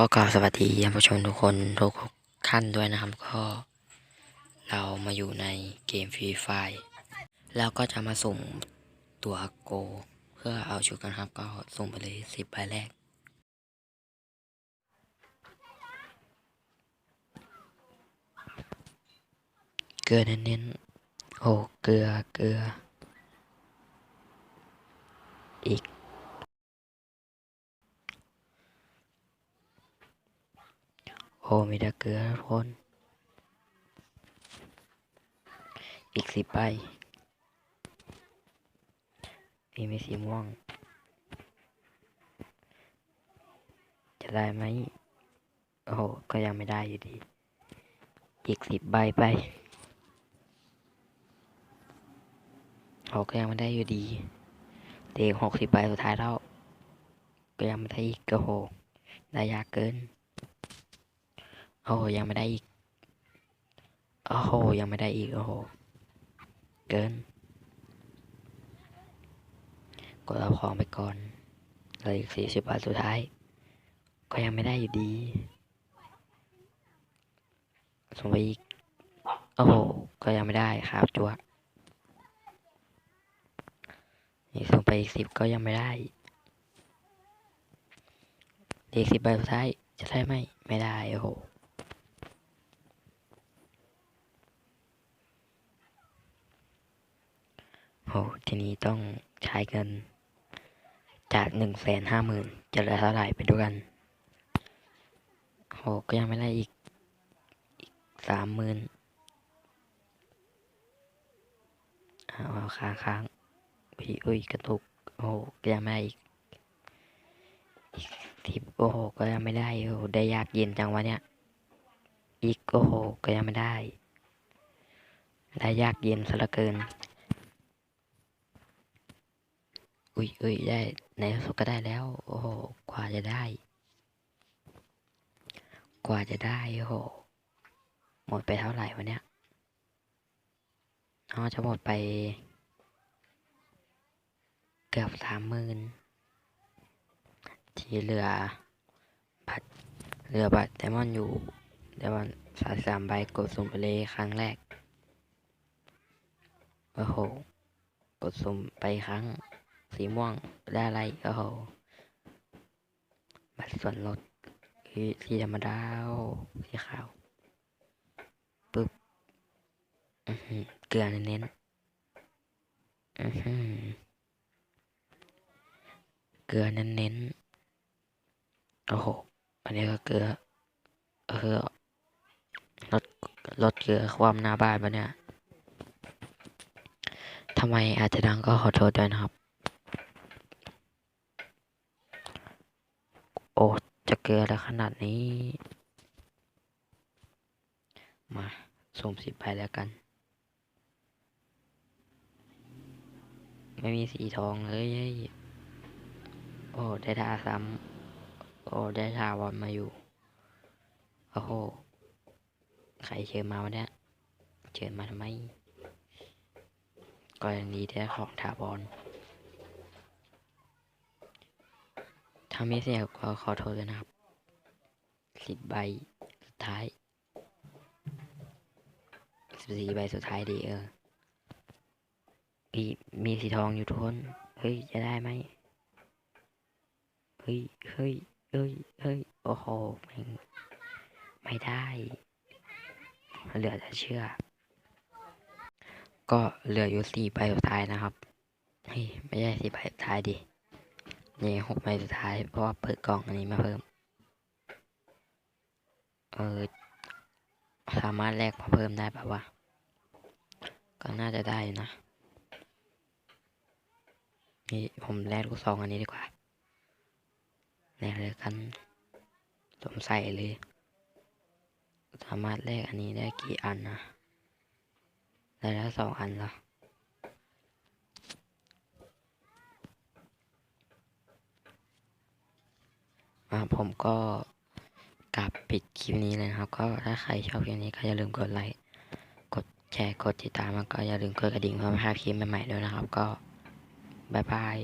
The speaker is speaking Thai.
ก็กล่าวสวัสดีท่านผู้ชมทุกคนทุกท่านด้วยนะครับก็เรามาอยู่ในเกมฟรีไฟแล้วก็จะมาสุ่มตัวโก เพื่อเอาชุดกันครับก็สุ่มไปเลยสิบใบแรก เกลือเน้นๆโอ้เกลือเกลืออีก โอ้มีแต่เกลือทุกคน อีกสิบใบมีมีสีม่วง จะได้ไหม โอ้โห ก็ยังไม่ได้อยู่ดี อีกสิบใบไปโอ้ก็ยังไม่ได้อยู่ดีเด็กหกสิบใบสุดท้ายแล้ว ก็ยังไม่ได้อีกก็โห ได้ยากเกิน โอ้โหยังไม่ได้อีก โอ้โหยังไม่ได้อีก โอ้โห เกิน กดเอาของไปก่อนเหลยอีกสี่สิบบาทสุดท้าย ก็ยังไม่ได้อยู่ดี ส่งไปอีก โอ้โห ก็ยังไม่ได้ครับจัวนี่ส่งไปอีกสิบก็ยังไม่ได้เด็กสิบใบสุดท้ายจะได้ไหม ไม่ได้ โอ้โห โหทีนี้ต้องใช้เงิน จากหนึ่งแสนห้าหมื่นจะเหลือเท่าไหร่ไปดูกันโหก็ยังไม่ได้อีกอีกสามหมื่นเอาเอาค้างค้างพี่อุ้ยกระตุกโอ้โหก็ยังไม่ได้อีกอีกสิบโอ้โหก็ยังไม่ได้โอ้โหได้ยากเย็นจังวะเนี่ยอีกโอ้โหก็ยังไม่ได้ได้ยากเย็นซะเหลือเกิน อุ้ยอุ้ยได้ในสุดก็ได้แล้ว โอ้โหกว่าจะได้ กว่าจะได้โอ้โหหมดไปเท่าไหร่วะเนี่ยอ๋อจะหมดไป เกือบสามหมื่นที่เหลือบัตรเหลือบัตรไดมอนด์อยู่ไดมอนด์สามสามใบกดสุ่มไปเลยครั้งแรก โอ้โห กดสุ่มไปครั้ง สีม่วงได้อะไรโอ้โหบัตรส่วนลดคือสีธรรมดาสีขาวปึ๊บเกลือเน้นเกลือเน้นๆโอ้โห อันนี้ก็เกลือเออลดลดเกลือความหน้าบ้านปะเนี่ยทำไมอาจจะดังก็ขอโทษด้วยนะครับ โอ้ จะเกลือแล้วขนาดนี้ มาสุ่มสิบไปแล้วกัน ไม่มีสีทองเลย โอ้ ได้ทาซ้ำ โอ้ ได้ทาวอนมาอยู่ โอ้โห ใครเชิญมาวะเนี่ย เชิญมาทำไมก็ยังดีที่ได้ของทาวอ ถ้าไม่เสียก็ขอโทษด้วยนะครับสิบใบสุดท้ายสิบสี่ใบสุดท้ายดีเอออีมีสีทองอยู่ทุกคนเฮ้ย จะได้ไหมเฮ้ยเฮ้ยเฮ้ยเฮ้ยโอ้โหแม่ไม่ได้ เหลือจะเชื่อ ก็เหลืออยู่สี่ใบสุดท้ายนะครับ เฮ้ย ไม่ใช่สี่ใบสุดท้ายดิ นี่หกใบสุดท้ายเพราะว่าเปิดกล่องอันนี้มาเพิ่ม เออ สามารถแลกมาเพิ่มได้ปะวะ ก็น่าจะได้นะ นี่ผมแลกลูกซองอันนี้ดีกว่าแลกเลยกันสมใส่เลย สามารถแลกอันนี้ได้กี่อันนะ ได้แล้วสองอันเหรอ อ่า ผมก็กลับปิดคลิปนี้เลยนะครับ ก็ถ้าใครชอบคลิปนี้ก็อย่าลืมกดไลค์กดแชร์กดติดตามแล้วก็อย่าลืมกดกระดิ่งเพื่อไม่พลาดคลิปใหม่ๆด้วยนะครับ ก็บายบาย